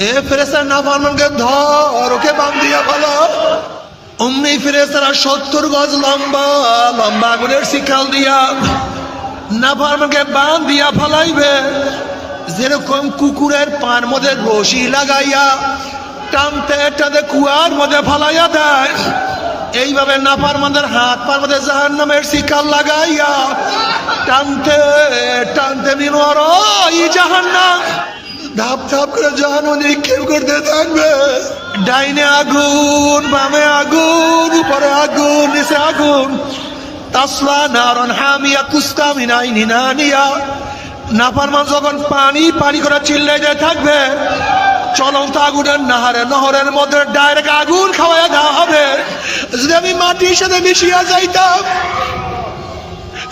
এ ওকে দিয়া অমনি লম্বা লম্বা দিয়া দিয়া যেরকম কুকুরের পান মধ্যে রশি লাগাইয়া টানতে টানতে কুয়ার মধ্যে ফালাইয়া দেয়, এইভাবে নাফার মধ্যে হাত পার মধ্যে জাহান নামের শিকার লাগাইয়া টানতে টানতে মিনোয়ার এই জাহান ধাপ ধাপ করে জাহান নিক্ষেপ করতে থাকবে। ডাইনে আগুন, বামে আগুন, উপরে আগুন, নিচে আগুন। তাসলা নারন হামিয়া কুস্তা মিনাই নিনানিয়া নাফারমান যখন পানি পানি করে চিল্লাইতে থাকবে, চলন্ত আগুনের নাহারে নহরের মধ্যে ডাইরেক্ট আগুন খাওয়াইয়া দেওয়া হবে। যদি আমি মাটির সাথে মিশিয়া যাইতাম,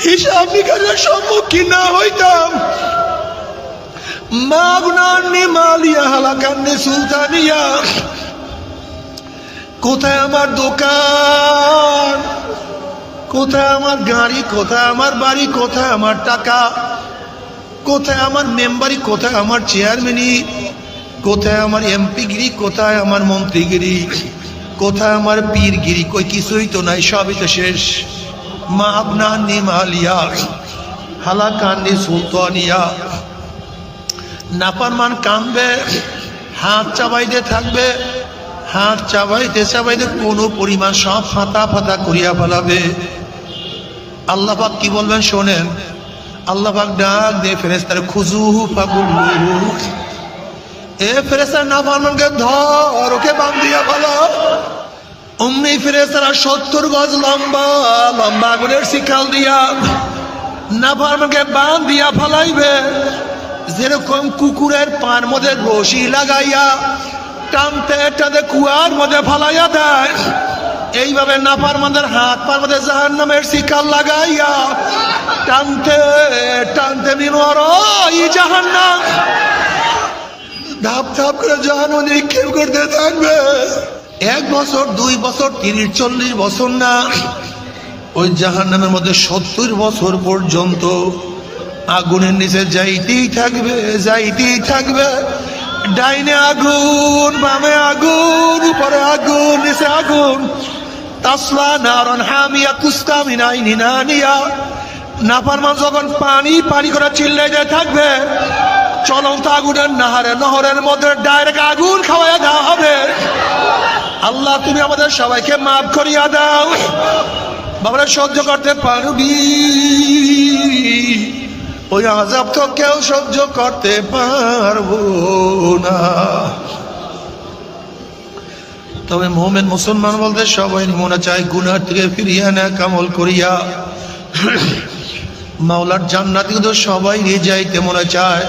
হিসাব নিকাশের সম্মুখীন না হইতাম। মাগনান্নি মালিয়া সুলতানিয়া। কোথায় আমার দোকান? কোথায় আমার গাড়ি? কোথায় আমার বাড়ি? কোথায় আমার টাকা? কোথায় আমার মেম্বারি? কোথায় আমার চেয়ারম্যানি কোথায় আমার এমপিগিরি? কোথায় আমার মন্ত্রীগিরি? কোথায় আমার পীরগিরি? কই কিছুই তো নাই, সবই তো শেষ। মা আপনার নিমালিয়া হালাকান্নি সুলতানিয়া। নাপারমান কামবে হাত চাবাইতে থাকবে, হাত চাবাইতে চাবাইতে কোনো পরিমাণ সব ফাতা ফাতা করিয়া ফেলাবে। আল্লাহ পাক কি বলবেন শোনেন, আল্লাহ পাক ডাক দে ফেরেস্তার খুজু ফাগুল্লু এ ফেরেস্তার না ফারমানকে ধর, ওকে বাম দিয়া ভালো অমনি ফেরেস্তারা সত্তর গজ লম্বা লম্বা আগুনের শিকাল দিয়া না ফারমানকে দিয়া ফালাইবে। যেরকম কুকুরের পান মধ্যে রশি লাগাইয়া টানতে টানতে কুয়ার মধ্যে ফালাইয়া দেয়, এইভাবে নাফার মধ্যে, হাত পার মধ্যে জাহান নামের শিকার লাগাইয়া টানতে টানতে মিনোয়ার এই জাহান নাম ধাপ ধাপ করে জাহান নিক্ষেপ করতে থাকবে। এক বছর, দুই বছর, তিরিশ, চল্লিশ বছর না, ওই জাহান নামের মধ্যে সত্তর বছর পর্যন্ত আগুনের নিচে যাইতেই থাকবে যাইতেই থাকবে। ডাইনে আগুন, বামে আগুন, উপরে আগুন, নিচে আগুন। তাসলা নারন হামিয়া, কুস্তা মিনাই নিনানিয়া। নাফারমান যখন পানি পানি করে চিল্লাইতে থাকবে, চলন্ত আগুনের নাহারে, নহরের মধ্যে ডাইরেক্ট আগুন খাওয়াইয়া দেওয়া হবে। আল্লাহ, তুমি আমাদের সবাইকে মাফ করিয়া দাও। বাবারা সহ্য করতে পারবি। ওই আজাব তো কেউ সহ্য করতে পারব না। তবে মোহামেন মুসলমান বলতে সবাই মনে চায় গুনার থেকে ফিরিয়ে না কামল করিয়া। মাওলার জান্নাত কিন্তু সবাই নিয়ে যাইতে মনে চায়।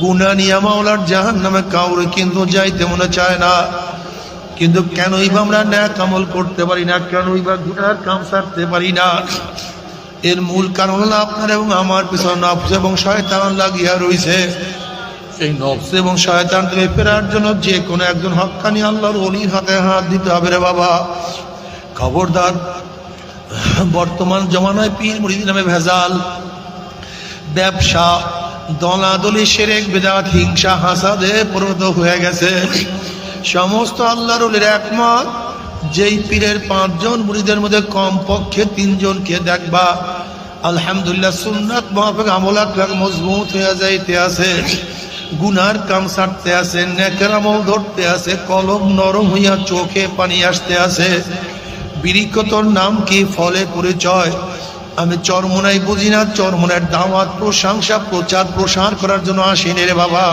গুনা নিয়ে মাওলার জাহান নামে কাউরে কিন্তু যাইতে মনে চায় না। কিন্তু কেনই বা আমরা ন্যাক কামল করতে পারি না, কেনই বা গুনার কাম সারতে পারি না। এর মূল কারণ হলো আপনার এবং আমার পিছনে নফস এবং শয়তান লাগিয়া রয়েছে এই নফস এবং শয়তান থেকে ফেরার জন্য যে কোনো একজন হকানি আল্লাহর অলির হাতে হাত দিতে হবে রে বাবা। খবরদার, বর্তমান জমানায় পীর মুড়িদ নামে ভেজাল। ব্যবসা, দলাদলি, সেরেক, বেদাত, হিংসা, হাসাদে পরিণত হয়ে গেছে। সমস্ত আল্লাহর অলির একমত, যেই পীরের পাঁচজন মুড়িদের মধ্যে কমপক্ষে তিনজনকে দেখবা। আলহামদুলিল্লাহ, সুন্নাত মহাফেক আমলাত মজবুত হয়ে যাইতে আছে। গুনার কাম সারতে আছে, নেকের আমল ধরতে আছে, কলম নরম হইয়া চোখে পানি আসতে আছে। বিরিকতর নাম কি? ফলে পরিচয়। আমি চরমোনাই বুঝি না চরমোনার দাওয়াত, প্রশংসা, প্রচার, প্রসার করার জন্য আসিনি রে বাবা।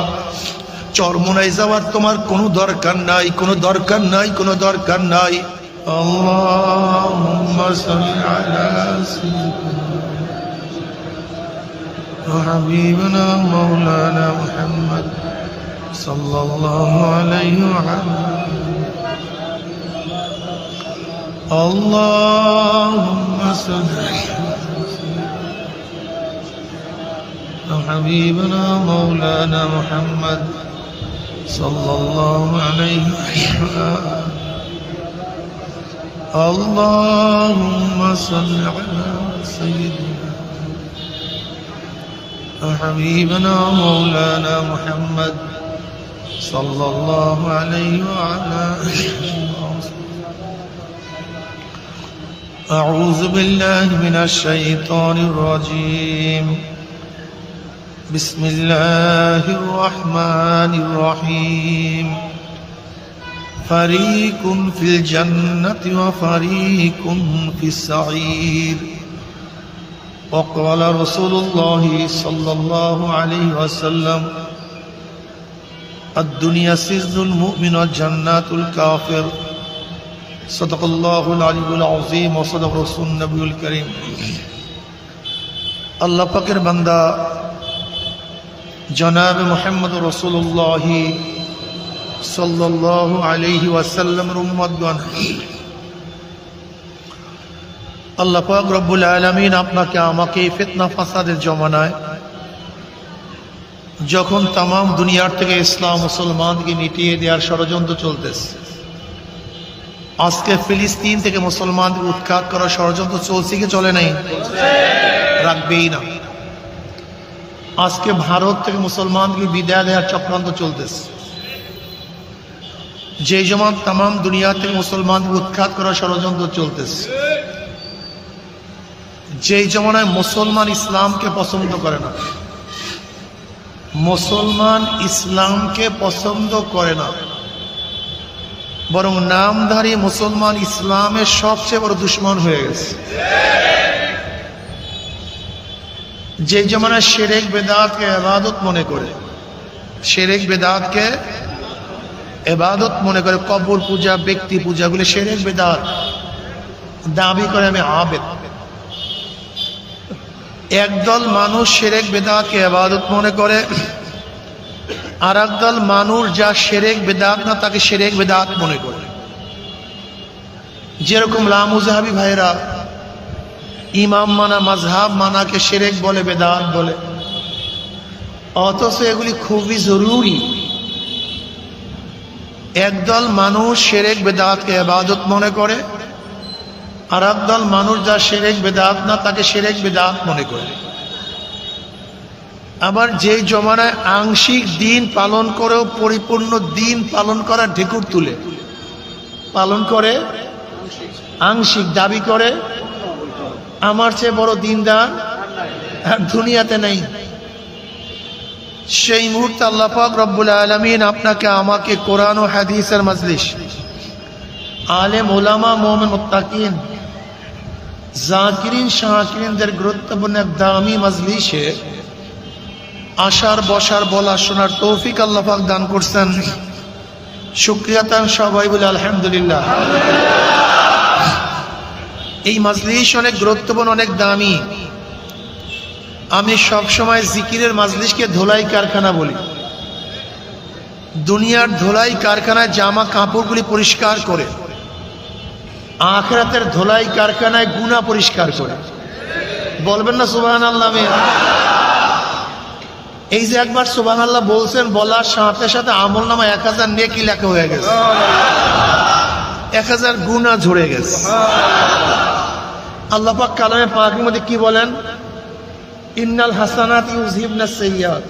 চরমোনাই যাওয়ার তোমার কোনো দরকার নাই, কোনো দরকার নাই, কোনো দরকার নাই। আল্লাহুম্মা وحبيبنا مولانا محمد صلى الله عليه وعلى اللهم صل وحبيبنا مولانا محمد صلى الله عليه وسلم اللهم صل على سيدنا وحبيبنا مولانا محمد صلى الله عليه وعلى أعوذ بالله من الشيطان الرجيم. بسم الله الرحمن الرحيم. فريق في الجنة وفريق في السعير. وقال رسول الله صلى الله عليه وسلم الدنيا سجن المؤمن والجنات الكافر صدق الله العلي العظيم وصدق رسول النبي الكريم আল্লাহ পাকের বান্দা জনাব মোহাম্মদ রসুল্লাহ সাল্লাহ আলহি ওয়াসাল্লামের উম্মদগণ আল্লাহ পাক রব্বুল আলমিন আপনাকে আমাকে এই ফিতনা ফাসাদের জমানায় যখন তাম দুনিয়ার থেকে ইসলাম মুসলমানকে মিটিয়ে দেওয়ার ষড়যন্ত্র চলতেছে, আজকে ফিলিস্তিন থেকে মুসলমানদের উৎখাত করার ষড়যন্ত্র চলছে কি চলে নাই? রাখবেই না। আজকে ভারত থেকে মুসলমানকে বিদায় দেওয়ার চক্রান্ত চলতেছে। যে জমান তাম দুনিয়া থেকে মুসলমানকে উৎখাত করার ষড়যন্ত্র চলতেছে। যেই জমানায় মুসলমান ইসলামকে পছন্দ করে না, মুসলমান ইসলামকে পছন্দ করে না, বরং নামধারী মুসলমান ইসলামের সবচেয়ে বড় দুশ্মন হয়ে গেছে। যে জমানায় সেরেক বেদাতকে এবাদত মনে করে সেরেক বেদাতকে এবাদত মনে করে, কবর পূজা, ব্যক্তি পূজাগুলি সেরেক বেদাত দাবি করে আমি আবেদ। একদল মানুষ সেরেক বেদাতকে এবাদত মনে করে আর একদল মানুষ যা সেরেক বেদাত না, তাকে সেরেক বেদাত মনে করে। যেরকম লামুজাহাবি ভাইরা ইমাম মানা মাঝহাব মানাকে সেরেক বলে, বেদাত বলে। অথচ এগুলি খুবই জরুরি। একদল মানুষ সেরেক বেদাতকে এবাদত মনে করে আর একদল মানুষ যা সেরেক বেদাত না, তাকে সেরেক বেদাত মনে করে। আবার যে জমানায় আংশিক দিন পালন করেও পরিপূর্ণ দিন পালন করার ঢেকুর তুলে। পালন করে, আংশিক দাবি করে, আমার চেয়ে বড় দিনদার আর দুনিয়াতে নেই। সেই মুহূর্তে আল্লাহ পাক রব্বুল আলমিন আপনাকে, আমাকে কোরআন ও হাদিসের মজলিস। আলেম ওলামা মোহাম্মদ মুত্তাকিন জাকিরিন শাহকিরিনদের গুরুত্বপূর্ণ এক দামি মজলিসে আসার বসার বলা শোনার তৌফিক আল্লাহ পাক দান করছেন। শুক্রিয়া তান সবাই বলে আলহামদুলিল্লাহ। এই মাজলিস অনেক গুরুত্বপূর্ণ, অনেক দামি। আমি সব সময় জিকিরের মাজলিসকে ধোলাই কারখানা বলি। দুনিয়ার ধোলাই কারখানায় জামা কাপড়গুলি পরিষ্কার করে আখরাতের ধোলাই কারখানায় গুণা পরিষ্কার করে। বলবেন না সুবাহান আল্লাহ এই যে একবার সুবাহ আল্লাহ বলছেন, বলার সাথে সাথে আমল নামা এক হাজার নেকি লেখা হয়ে গেছে। এক হাজার গুণা ঝরে গেছে। আল্লাহ পাক কালামে পাকের মধ্যে কি বলেন? ইন্নাল হাসানাত ইউজিবনা সাইয়্যাত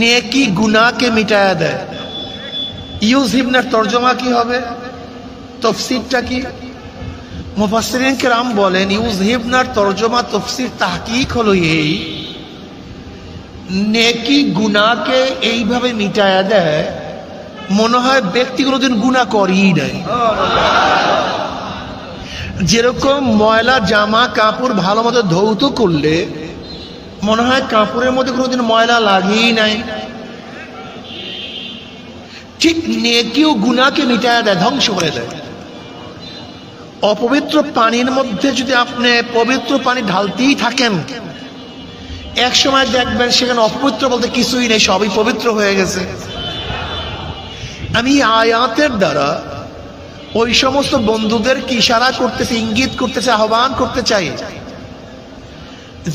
নেকি গুনাহকে মিটায়া দেয়। ইউজিবনার তরজমা কি হবে? তফসিরটা কি? মুফাসসিরিন কেরাম বলেন ইউজিবনার তরজমা তফসির তাহকিক হলো এই, নেকি গুনাহকে এইভাবে মিটায়া দেয়, মনে হয় ব্যক্তি কোনোদিন গুণা করেই নাই। যেরকম ময়লা, জামা, কাপড় ভালো মতো ধৌত করলে, মনে হয় কাপড়ের মধ্যে কোনোদিন ময়লা লাগেই নাই। ঠিক নেকিও গুণাকে মিটায় দেয়, ধ্বংস করে দেয়। অপবিত্র পানির মধ্যে যদি আপনি পবিত্র পানি ঢালতেই থাকেন, এক সময় দেখবেন সেখানে অপবিত্র বলতে কিছুই নেই, সবই পবিত্র হয়ে গেছে। আমি আয়াতের দ্বারা ওই সমস্ত বন্ধুদের কি ইশারা করতেছে, ইঙ্গিত করতেছে, আহ্বান করতে চাই।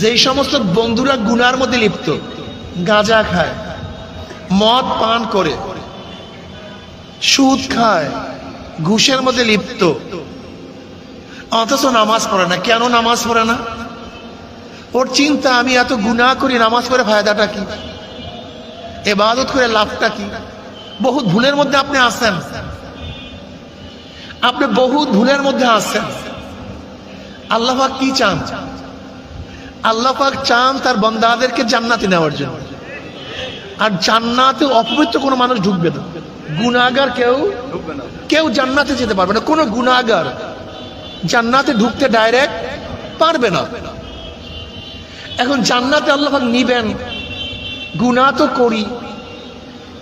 যেই সমস্ত বন্ধুরা গুনার মধ্যে লিপ্ত, গাঁজা খায়, মদ পান করে, সুদ খায়, ঘুষের মধ্যে লিপ্ত অথচ নামাজ পড়ে না। কেন নামাজ পড়ে না? ওর চিন্তা আমি এত গুনাহ করি নামাজ পড়ে ফায়দাটা কি? এবাদত করে লাভটা কি? বহুত ভুলের মধ্যে আপনি আছেন। আপনি বহুত ভুলের মধ্যে আছেন। আল্লাহ পাক কি চান? আল্লাহ পাক চান তার বন্দাদেরকে জান্নাতে নেওয়ার জন্য। আর জান্নাতে অপবিত্র কোনো মানুষ ঢুকবে না। গুনাগার কেউ কেউ জান্নাতে যেতে পারবে না। কোনো গুনাগার জান্নাতে ঢুকতে ডাইরেক্ট পারবে না। এখন জান্নাতে আল্লাহাক নিবেন, গুনাহ তো করি।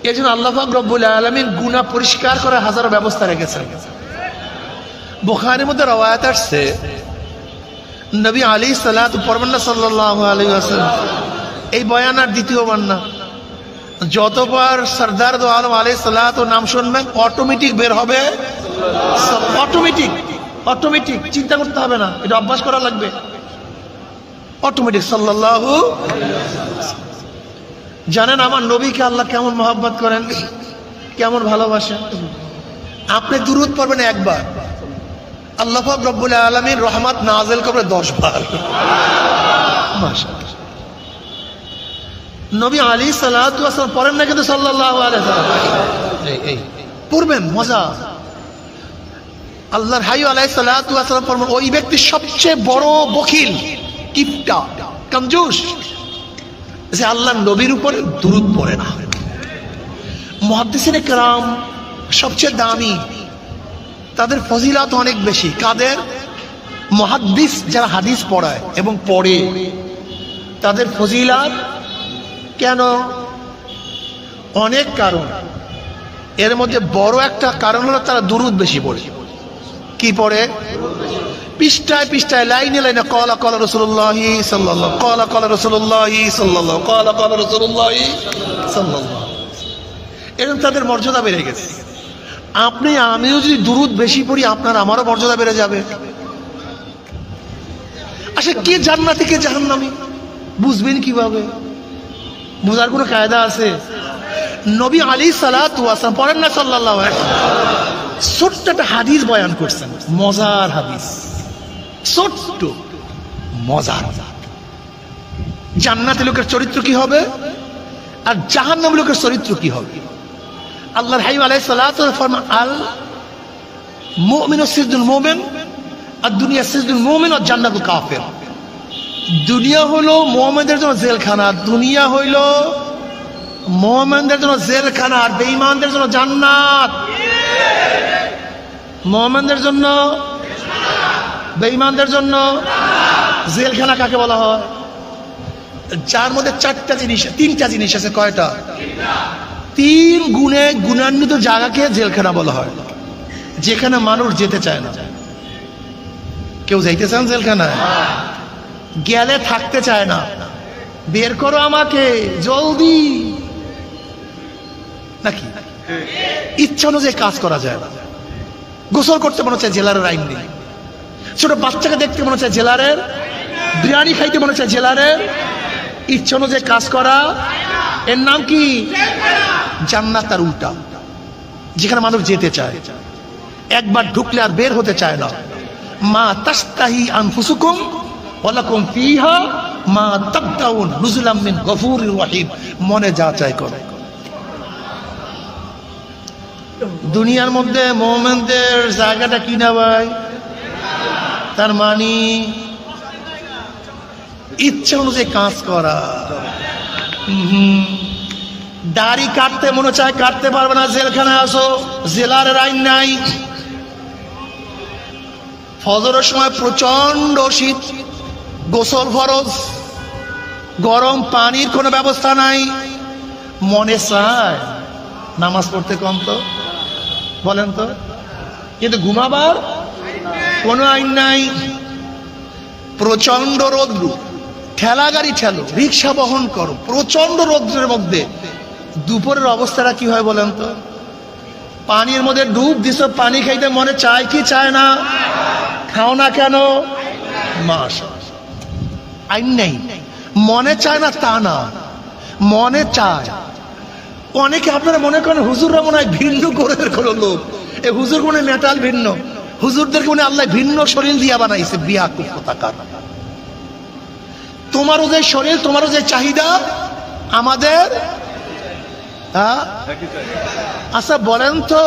এই জন্য আল্লাহ পাক রব্বুল আলমিন গুনাহ পরিষ্কার করার হাজারো ব্যবস্থা রেখেছেন। বোখারের মধ্যে রওয়ায়াত আসছে, নবী আলী সালাত পরমান্না সাল্লাহ আলী আসালাম এই বয়ান আর দ্বিতীয় না। যতবার সর্দার দো আলম আলী সালাত নাম শুনবেন অটোমেটিক বের হবে। অটোমেটিক অটোমেটিক চিন্তা করতে হবে না, এটা অভ্যাস করা লাগবে। অটোমেটিক, সাল্লাল্লাহু জানেন আমার নবীকে আল্লাহ কেমন মহাব্বত করেন, কেমন ভালোবাসেন? আপনি দূরত পড়বেন একবার। আল্লাহ রব্বুল আলমীর রহমত নাজেল করবে দশ বার নবী আলী সাল্লাম পড়েন না কিন্তু সাল্লাহ পড়বেন, মজা। আল্লাহর হাই আলাই সাল্লাম পড়বেন ওই ব্যক্তি সবচেয়ে বড় বকিল, কিপটা কমজুস যে আল্লাহ নবীর উপরে দুরুদ পড়ে না। মহাদ্দিসিনে কেরাম সবচেয়ে দামি, তাদের ফজিলাত অনেক বেশি। কাদের? মহাদ্দিস যারা হাদিস পড়ায় এবং পড়ে, তাদের ফজিলাত কেন? অনেক কারণ। এর মধ্যে বড় একটা কারণ হলো তারা দুরুদ বেশি পড়ে। কি পড়ে? পৃষ্ঠায় পৃষ্ঠায়, লাইনে লাইনে, কলা কলা রসুল্লাহ সাল্লাহ কলা কলা রসুল্লাহ সাল্লাহ কলা কলা রসুল্লাহ সাল্লাহ এরকম তাদের মর্যাদা বেড়ে গেছে। আপনি, আমিও যদি দুরুদ বেশি পড়ি, আপনার আমারও মর্যাদা বেড়ে যাবে। আচ্ছা কে জান্নাতি, কে জাহান্নামি? বুঝবেন কীভাবে? বোঝার কোনো কায়দা আছে? নবী আলী সালাম পড়েন না সাল্লাহ ছোট্ট একটা হাদিস বয়ান করছেন। মজার হাদিস। ছোট্ট, মজার। জান্নাতি লোকের চরিত্র কি হবে? আর জাহান্নামী লোকের চরিত্র কি হবে? আল্লাহর হাইব আলাই ফরমান, আল মুমিন ও সিজদুল মোমেন, আর দুনিয়া সিজদুল মোমেন আর জান্নাতুল কাফের। দুনিয়া হলো মোহাম্মদের জন্য জেলখানা, দুনিয়া হইল মোহাম্মদের জন্য জেলখানা, আর বেঈমানদের জন্য জান্নাত। মোহাম্মদের জন্য, বেঈমানদের জন্য জেলখানা কাকে বলা হয়? যার মধ্যে চারটা জিনিস, তিনটা জিনিস আছে, কয়টা? তিন গুণে গুণান্বিত জায়গাকে জেলখানা বলা হয়। যেখানে মানুষ যেতে চায় না। কেউ যাইতে চান জেলখানায়? গেলে থাকতে চায় না। বের করো আমাকে, জলদি। নাকি? ইচ্ছা অনুযায়ী কাজ করা যায় না। গোসল করতে মনে হচ্ছে জেলারের আইন নেই। ছোট বাচ্চাকে দেখতে মনে হচ্ছে জেলারের। বিরিয়ানি খাইতে মনে হচ্ছে জেলারের। ইচ্ছা অনুযায়ী কাজ করা। এর নাম কি? জান্নাত তার উল্টা। যেখানে মানুষ যেতে চায়। একবার ঢুকলে আর বের হতে চায় না। মা তাস্তাহি আনফুসুকুম ওয়ালাকুম ফিহা মা তাবদাউন নুজুলাম মিন গফুরির রহিম। মনে যা চায় করে। দুনিয়ার মধ্যে মোহামেনদের জায়গাটা কি না ভাই? তার মানি, ইচ্ছা অনুযায়ী কাজ করা। দাড়ি কাটতে মনে চায়, কাটতে পারবে না, জেলখানায় আসো, জেলার আইন নাই। ফজরের সময় প্রচণ্ড শীত, গোসল ফরজ, গরম পানির কোনো ব্যবস্থা নাই। মনে চায়, নামাজ পড়তে কম তো? বলেন তো? কিন্তু ঘুমাবার কোনো আইন নাই। প্রচণ্ড রৌদ্র। ঠেলা গাড়ি ঠেলো, রিক্সা বহন করো প্রচণ্ড রৌদ্রের মধ্যে। দুপুরের অবস্থাটা কি হয় বলেন তো? পানির মধ্যে ডুব দিছ, পানি খাইতে মনে চায় কি চায় না? খাও না কেন? মাস আইন নেই। মনে চায় না তা না। মনে চায় অনেকে আপনারা মনে করেন হুজুররা মনে হয় ভিন্ন করে কোনো লোক। এ হুজুর মনে মেটাল ভিন্ন। হুজুরদেরকে মনে আল্লাহ ভিন্ন শরীর দিয়া বানাইছে, বিয়া কুপতাকার তোমারও যে শরীর, তোমারও যে চাহিদা, আমাদের হ্যাঁ? আচ্ছা বলেন তো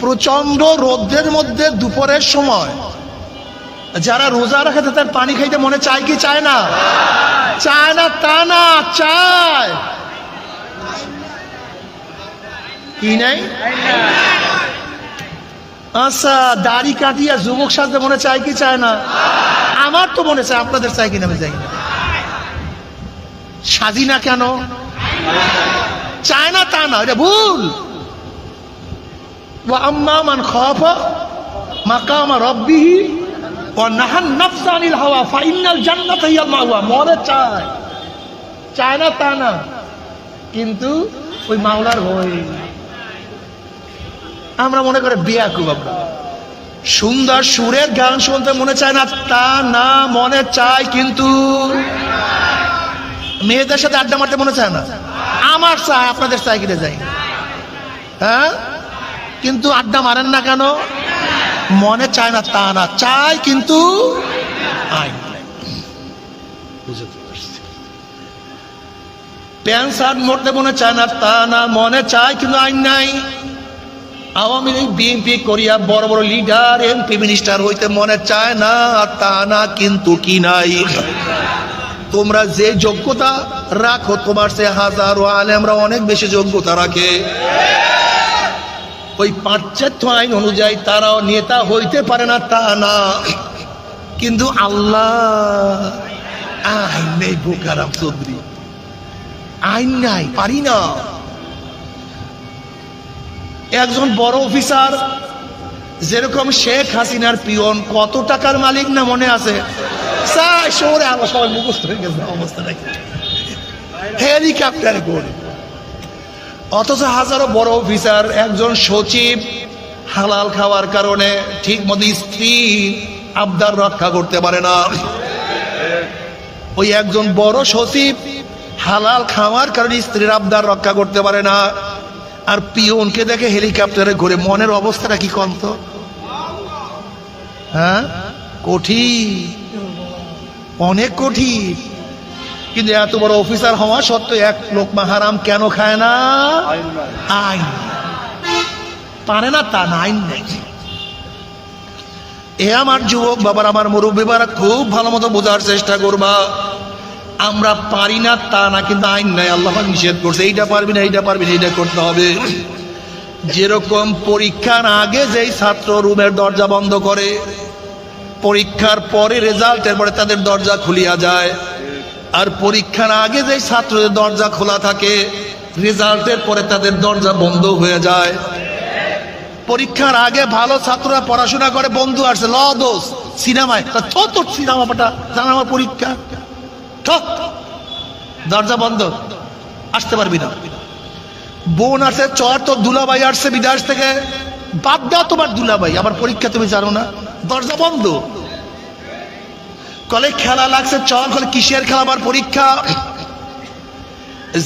প্রচণ্ড রোদ্রের মধ্যে দুপুরের সময় যারা রোজা রাখে তাদের পানি খাইতে মনে চায় কি চায় না? চায় না, তা না, চায়। কি নাই? আচ্ছা দাড়ি কাটিয়া যুবক মনে চায় কি চায় না? আমার তো মনে চায়, আপনাদের চাই কিনা আমি না। সাজি না কেন? চায় না তা না, এটা ভুল। ও আম্মা মান মাকামা রব্বিহি ও নাহান নাফসানিল হাওয়া ফাইনাল জান্নাত হিয়াল মাওয়া মরে চায়। চায় না তা না, কিন্তু ওই মাওলার হই। আমরা মনে করে বিয়া খুব সুন্দর সুরের গান শুনতে মনে চায় না, তা না মনে চায় কিন্তু মেয়েদের সাথে আড্ডা মারতে মনে চায় না। আমার চায়, আপনাদের চাই কিনে যাই হ্যাঁ? কিন্তু আড্ডা মারেন না কেন? মনে চায় না, তা না চায় কিন্তু আইন। প্যান্ট শার্ট মরতে মনে চায় না, তা না মনে চায় কিন্তু আইন নাই। আওয়ামী লীগ, বিএনপি, করিয়া, বড় বড় লিডার এমপি মিনিস্টার হইতে মনে চায় না, তা না, কিন্তু কি নাই। তোমরা যে যোগ্যতা রাখো, তোমার সে হাজারো আলেমরা অনেক বেশি যোগ্যতা রাখে। ওই পাশ্চাত্য আইন অনুযায়ী তারাও নেতা হইতে পারে না, তা না। কিন্তু আল্লাহ, আইন নেই, বোকারাম চৌধুরী। আইন নাই, পারি না। একজন বড় অফিসার, যেরকম শেখ হাসিনার পিয়ন, কত টাকার মালিক না মনে আছে? মুখস্থ হয়ে গেছে, অবস্থা নাকি হেলিকপ্টার করে। অথচ হাজারো বড় অফিসার, একজন সচিব, হালাল খাওয়ার কারণে ঠিক মতো স্ত্রী আবদার রক্ষা করতে পারে না। ওই একজন বড় সচিব, হালাল খাওয়ার কারণে স্ত্রীর আবদার রক্ষা করতে পারে না। আর পিয়নকে দেখে হেলিকপ্টারে ঘুরে মনের অবস্থাটা কি কন্ত হ্যাঁ? কঠিন। অনেক কঠিন। কিন্তু এত বড় অফিসার হওয়া সত্ত্বেও এক লোক হারাম কেন খায় না? আইন পারে না তা না আইন নেই। এ আমার যুবক বাবার আমার মুরব্বী খুব ভালো মতো বোঝার চেষ্টা করবা। আমরা পারি না, তা না, কিন্তু আইন নাই, আল্লাহ নিষেধ করছে। এইটা পারবি না, এইটা পারবি না, এইটা করতে হবে। যেরকম পরীক্ষার আগে যেই ছাত্র রুমের দরজা বন্ধ করে, পরীক্ষার পরে রেজাল্টের পরে তাদের দরজা খুলিয়া যায়। আর পরীক্ষার আগে যেই ছাত্রদের দরজা খোলা থাকে রেজাল্টের পরে তাদের দরজা বন্ধ হয়ে যায়। পরীক্ষার আগে ভালো ছাত্ররা পড়াশোনা করে, বন্ধু আসছে ল দোষ, সিনেমায়। তা সিনেমাটা জানা আমার পরীক্ষা? দরজা বন্ধ, আসতে পারবি না। বোন আছে, চর তোর দুলাভাই আসছে বিদেশ থেকে। বাদ দাও তোমার দুলাভাই আবার পরীক্ষা তুমি জানো না। দরজা বন্ধ। কলে খেলা লাগছে, চল কলে কিসের খেলা আবার পরীক্ষা?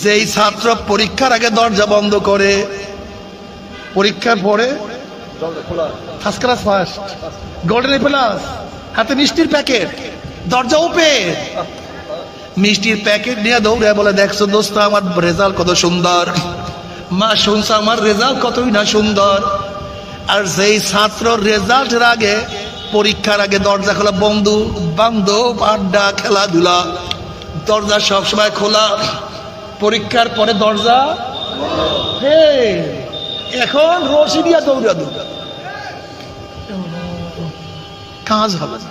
যেই ছাত্র পরীক্ষার আগে দরজা বন্ধ করে, পরীক্ষার পরে ফার্স্ট ফার্স্ট গোল্ডেন প্লাস হাতে মিষ্টির প্যাকেট দরজা ওপেন মিষ্টির প্যাকেট নিয়ে দৌড়ে বলে, দেখছ দোস্ত, আমার রেজাল্ট কত সুন্দর। মা, শুনছো, আমার রেজাল্ট কতই না সুন্দর। আর যেই ছাত্র রেজাল্টের আগে, পরীক্ষার আগে দরজা খোলা, বন্ধু, বান্ধব, আড্ডা, খেলাধুলা, দরজা সবসময় খোলা। পরীক্ষার পরে দরজা এখন রশি দিয়া দৌড়া দৌড়া কাজ হবে। না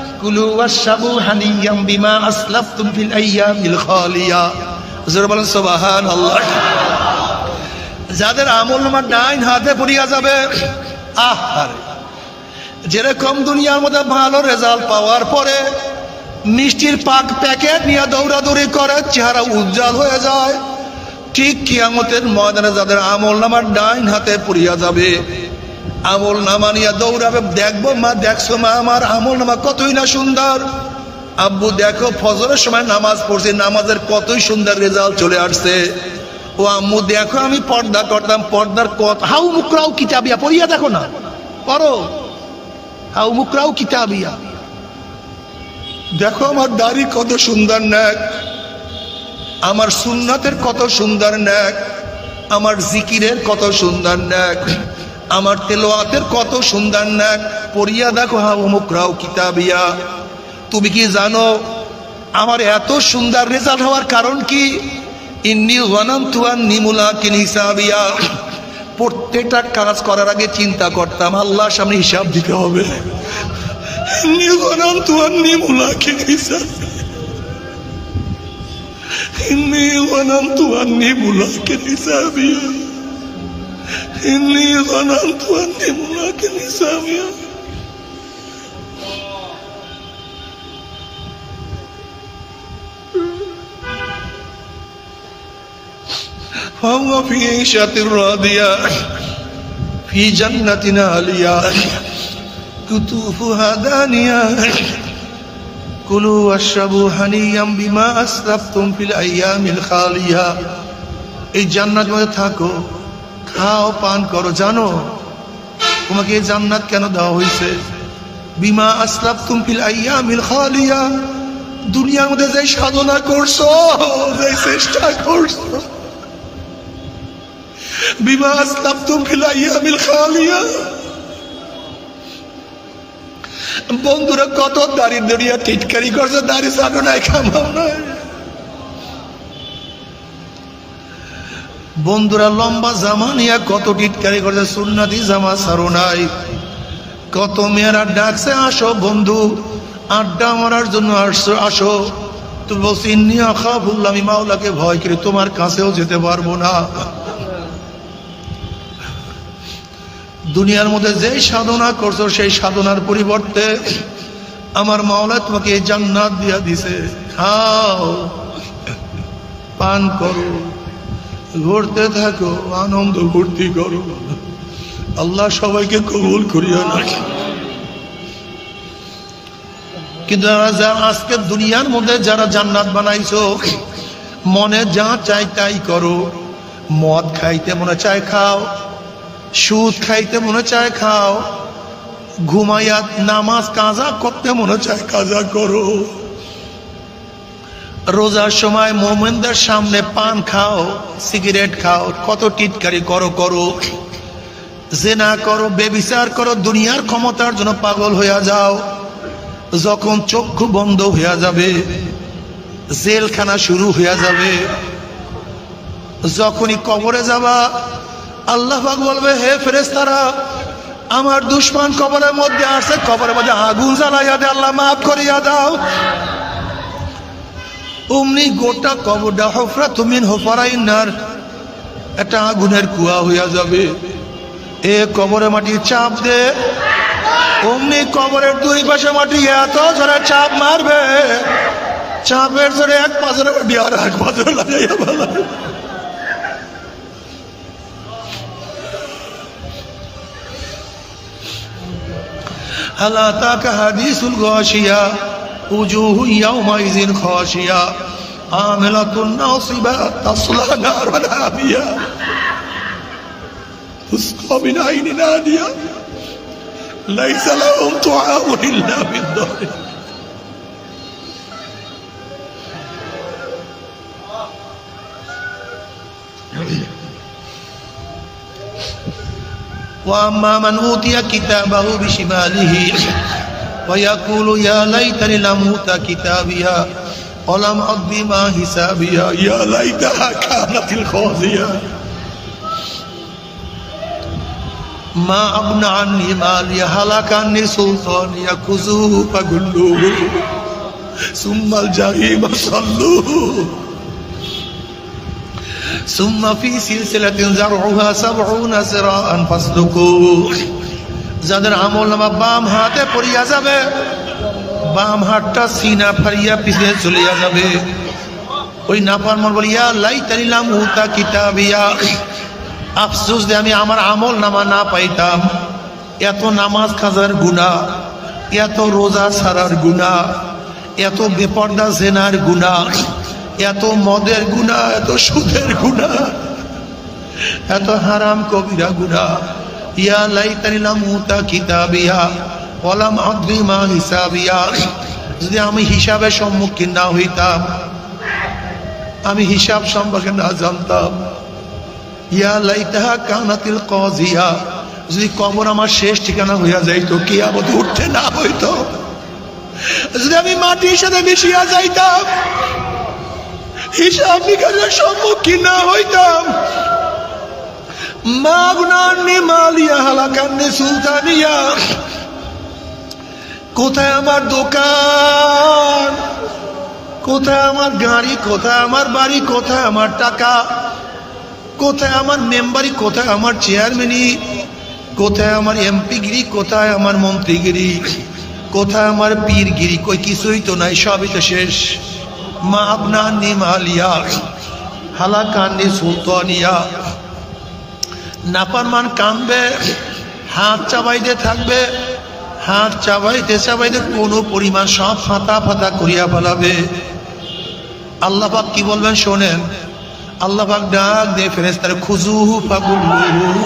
কুলু ওয়াশাবু হানিয়াম বিমা আসলাফতুম ফিল আইয়ামিল খালিয়া। হুজুর বলেন সুবহানাল্লাহ। যাদের আমল নামা ডাইন হাতে পড়িয়া যাবে, আহ আরে। যেরকম দুনিয়ার মধ্যে ভালো রেজাল্ট পাওয়ার পরে মিষ্টির পাক প্যাকেট নিয়ে দৌড়াদৌড়ি করে, চেহারা উজ্জ্বল হয়ে যায়, ঠিক কিয়ামতের ময়দানে যাদের আমল নামার ডাইন হাতে পড়িয়া যাবে আমল নামা নিয়ে দৌড়াবে, দেখব মা, দেখছ মা, আমার আমল নামা কতই না সুন্দর। আব্বু, দেখো, ফজরের সময় নামাজ পড়ছি, নামাজের কতই সুন্দর রেজাল্ট চলে আসছে। ও আম্মু, দেখো, আমি পর্দা করতাম, পর্দার কত হাউ মুকরাও কিতাবিয়া, পড়িয়া দেখো না। পড়ো। হাউ মুকরাও কিতাবিয়া। দেখো, আমার দাড়ি কত সুন্দর ন্যাক আমার সুন্নাতের কত সুন্দর ন্যাক আমার জিকিরের কত সুন্দর ন্যাক আমার তেলোয়াতের কত সুন্দর নাক। পড়িয়া দেখো হা অমুক রাও কিতাবিয়া। তুমি কি জানো, আমার এত সুন্দর রেজাল্ট হওয়ার কারণ কি? ইন্নি ওয়ানাম তুয়ান নিমুলা কিন হিসাবিয়া। প্রত্যেকটা কাজ করার আগে চিন্তা করতাম, আল্লাহর সামনে হিসাব দিতে হবে। নিগনাম তুয়ার নিমুলা কিন হিসাব নিগনাম তুয়ার নিমুলা কিন হিসাবিয়া। إني ظننت أني ملاك حسابيا فهو في عيشة راضية في جنة عالية كتوفها دانية كلوا واشربوا হানিয়াম বিমা আসরাফতুম ফিল আইয়ামিল খালিয়া এই জান্নাত মধ্যে থাকো খাও, পান করো, জানো, তোমাকে জান্নাত কেন দেওয়া হয়েছে বিমা আসরাফতুম ফিল আইয়ামিল দুনিয়ার মধ্যে যে সাধনা করছ, যে চেষ্টা করছ। বিমা আসরাফতুম ফিল আইয়ামিল খালিয়া। বন্ধুরা, কত দাড়ি দড়িয়া টিটকারি করছে দাড়ি সানো নাই খামাও নাই। বন্ধুরা, লম্বা জামা নিয়ে কত টিটকারি করছে, সুন্নাতি জামা সারো নাই। কত মেয়েরা ডাকছে, আসো বন্ধু, আড্ডা মারার জন্য আসো আসো। তুমি বলছি আখা ভুল আমি মাওলাকে ভয় করি, তোমার কাছেও যেতে পারব না। দুনিয়ার মধ্যে যেই সাধনা করছ, সেই সাধনার পরিবর্তে আমার মাওলা তোমাকে জান্নাত দিয়া দিছে। খাও, পান করো। ঘুরতে থাকো, আনন্দ ভর্তি করো। আল্লাহ সবাইকে কবুল করিয়া রাখে। কিন্তু আজকে দুনিয়ার মধ্যে যারা জান্নাত বানাইছো, মনে যা চাই তাই করো। মদ খাইতে মনে চায় খাও, সুদ খাইতে মনে চায় খাও, ঘুমাইয়া নামাজ কাজা করতে মনে চায় কাজা করো। রোজার সময় মোমেনদের সামনে পান খাও, সিগারেট খাও, কত টিটকারি করো করো। জেনা করো, বেবিচার করো, দুনিয়ার ক্ষমতার জন্য পাগল হইয়া যাও। যখন চক্ষু বন্ধ হইয়া যাবে, জেলখানা শুরু হইয়া যাবে। যখনই কবরে যাবা, আল্লাহ বলবে, হে ফেরেস্তারা আমার দুশ্মন কবরের মধ্যে আসে কবরের মধ্যে আগুন জ্বালাইয়া দে, আল্লাহ মাফ করিয়া দাও। অমনি গোটা কবডা হফরা তুমি হোফারাই নার একটা আগুনের কুয়া হইয়া যাবে। এ কবরে মাটি চাপ দে। অমনি কবরের দুই পাশে মাটি, এত জোরে চাপ মারবে। চাপের জোরে এক পাঁচের মাটি আর এক পাঁচের লাগাইয়া ভালো হালা তাকে হাদিসুল গশিয়া وجوه يومئذ خاشية. عاملة ناصبة تصلى نارا حامية تسقى من عين نادية. ليس لهم طعام إلا من ضرع وأما من أوتي كتابه بشماله ويقول يا ليتني لم أوت كتابيا ولم أقض ما حسابيا. يا ليتها كانت الخازية. ما أغنى عني مالي هلك عني سلطاني خذوه فغلوه ثم الجحيم صلوه. ثم في سلسلة زرعها سبعون ذراعا فاسلكوه যাদের আমল নামা বাম হাতে পড়িয়া যাবে, বাম হাতটা সিনা ফারিয়া পিছিয়ে চলিয়া যাবে। ওই নাফারমান বলি, ইয়া লাই তালিলাম উতা কিতাবিয়া আফসোস যে আমি আমার আমল নামা না পাইতাম। এত নামাজ খাজার গুণা, এত রোজা সারার গুণা, এত বেপর্দা জেনার গুণা, এত মদের গুণা, এত সুদের গুণা, এত হারাম কবিরা গুণা। ইয়া লাইতানিলাম মুতা কিতাবিয়া ওলাম আদ্রিমা হিসাবিয়া। যদি আমি হিসাবের সম্মুখীন না হইতাম, আমি হিসাব সম্পর্কে না জানতাম। ইয়া লাইতাহা কানাতিল কজিয়া। যদি কবর আমার শেষ ঠিকানা হইয়া যাইতো কি আবার উঠতে না হইতো। যদি আমি মাটির সাথে মিশিয়া যাইতাম, হিসাব নিকাশের সম্মুখীন না হইতাম মাগনান্নি মালিয়া সুলতানিয়া। কোথায় আমার দোকান? কোথায় আমার গাড়ি? কোথায় আমার বাড়ি? কোথায় আমার টাকা? কোথায় আমার মেম্বারি? কোথায় আমার চেয়ারম্যানি? কোথায় আমার এমপিগিরি কোথায় আমার মন্ত্রীগিরি কোথায় আমার পীরগিরি কই কিছুই তো নাই, সবই তো শেষ। মা আপনার নিমালিয়া হালাকান্নি সুলতানিয়া। নাপারমান কামবে হাত চাবাইতে থাকবে, হাত চাবাইতে চাবাইতে কোনো পরিমাণ সব ফাতা ফাতা করিয়া ফেলাবে। আল্লাপাক কি বলবেন শোনেন আল্লাপাক ডাক দিয়ে ফেরেস্তার খুজু ফাগুল্লু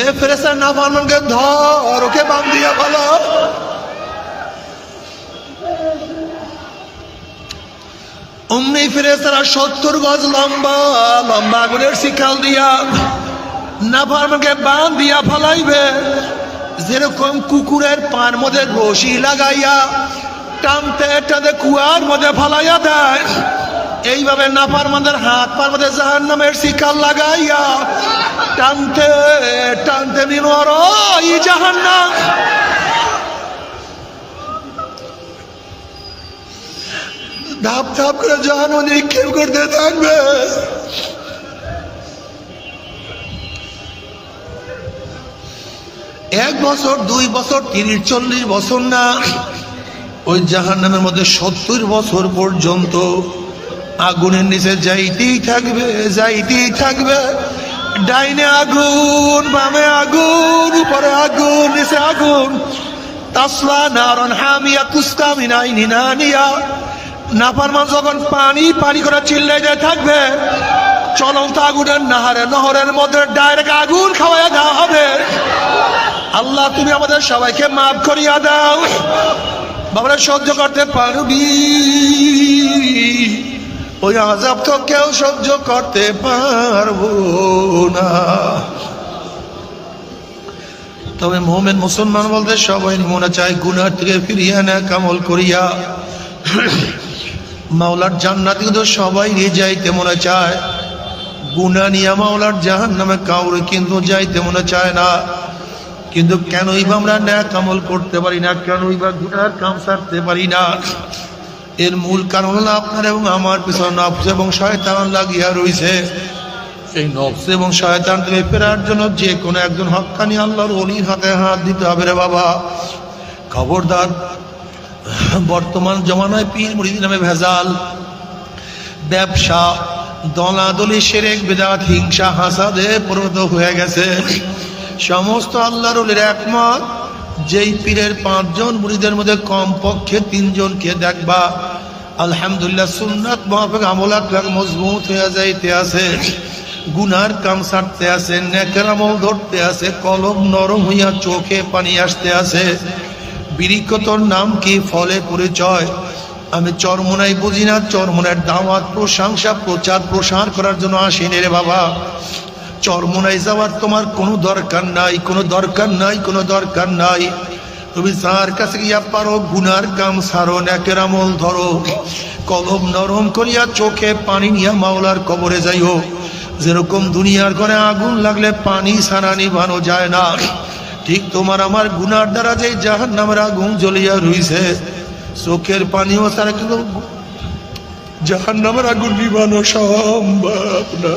এ ফেরেস্তার না ফারমানকে ধর, ওকে বাম দিয়া ভালো অমনি ফেরেস্তারা সত্তর গজ লম্বা লম্বা আগুনের শিখাল দিয়া না ফারমানকে বান দিয়া ফালাইবে। যেরকম কুকুরের পার মধ্যে রশি লাগাইয়া টানতে টানতে কুয়ার মধ্যে ফালাইয়া দেয়, এইভাবে নাফার মধ্যে হাত পার মধ্যে জাহান নামের শিকাল লাগাইয়া টানতে টানতে নিল ই জাহান নাম ধাপ ধাপ করে জাহান নিক্ষেপ করতে থাকবে। এক বছর, দুই বছর, তিরিশ, চল্লিশ বছর না। ওই জাহান নামের মধ্যে সত্তর বছর পর্যন্ত আগুনের নিচে যাইতেই থাকবে যাইতেই থাকবে। ডাইনে আগুন, বামে আগুন, উপরে আগুন, নিচে আগুন। তাসলা নারন হামিয়া তুস্তা মিনাই নিনানিয়া নাফারমান যখন পানি পানি করে চিল্লাইতে থাকবে, চলন্ত আগুনের নাহারে, নহরের মধ্যে ডাইরেক্ট আগুন খাওয়াইয়া দেওয়া হবে। আল্লাহ, তুমি আমাদের সবাইকে মাফ করিয়া দাও। বাবারা, সহ্য করতে পারবি? ওই আজাব তো কেউ সহ্য করতে পারব না। তবে মোহামেন মুসলমান বলতে সবাই মনে চায়, গুনার থেকে ফিরিয়ে না কামল করিয়া। মাওলার জান্নাত কিন্তু সবাই নিয়ে যাইতে মনে চায়। গুনা নিয়ে মাওলার জাহান নামে কাউরে কিন্তু যাইতে মনে চায় না। কিন্তু কেনই বা আমরা ন্যাক আমল করতে পারি না, কেনই বা গুনার কাম সারতে পারি না? এর মূল কারণ হলো আপনার এবং আমার পিছনে নফস এবং শয়তান লাগিয়া রয়েছে এই নফস এবং শয়তান থেকে ফেরার জন্য যে কোনো একজন হক্কানি আল্লাহর অলির হাতে হাত দিতে হবে রে বাবা। খবরদার, বর্তমান জমানায় পীর মুড়ি নামে ভেজাল, ব্যবসা, দলাদলি, সেরেক, বেদাত, হিংসা, হাসাদে পরিণত হয়ে গেছে। সমস্ত আল্লাহর অলির একমত, যেই পীরের পাঁচজন মুড়িদের মধ্যে কম পক্ষে তিনজনকে দেখবা, আলহামদুলিল্লাহ সুন্নাত আমল আখলাক মজবুত হয়ে যাইতে আছে, গুনার কাম সারতে আছে, নেকের আমল ধরতে আছে, কলম নরম হইয়া চোখে পানি আসতে আছে। বিরিকতর নাম কি? ফলে পরিচয়। আমি চরমোনাই বুঝি না, চরমোনার দাওয়াত, প্রশংসা প্রচার প্রসার করার জন্য আসিনি রে বাবা। চরমোনাই যাওয়ার তোমার কোনো দরকার নাই, কোনো দরকার নাই, কোনো দরকার নাই। তুমি যার কাছে গিয়া পারো, গুনার কাম সারো নেকের আমল ধরো। কলম নরম করিয়া চোখে পানি নিয়া মাওলার কবরে যাইও। যেরকম দুনিয়ার ঘরে আগুন লাগলে পানি সারা নিভানো যায় না। ঠিক তোমার আমার গুনার দ্বারা যে জাহান নামের আগুন জ্বলিয়া রইছে, চোখের পানিও সারা কিন্তু জাহান নামের আগুন নিভানো সম্ভব না।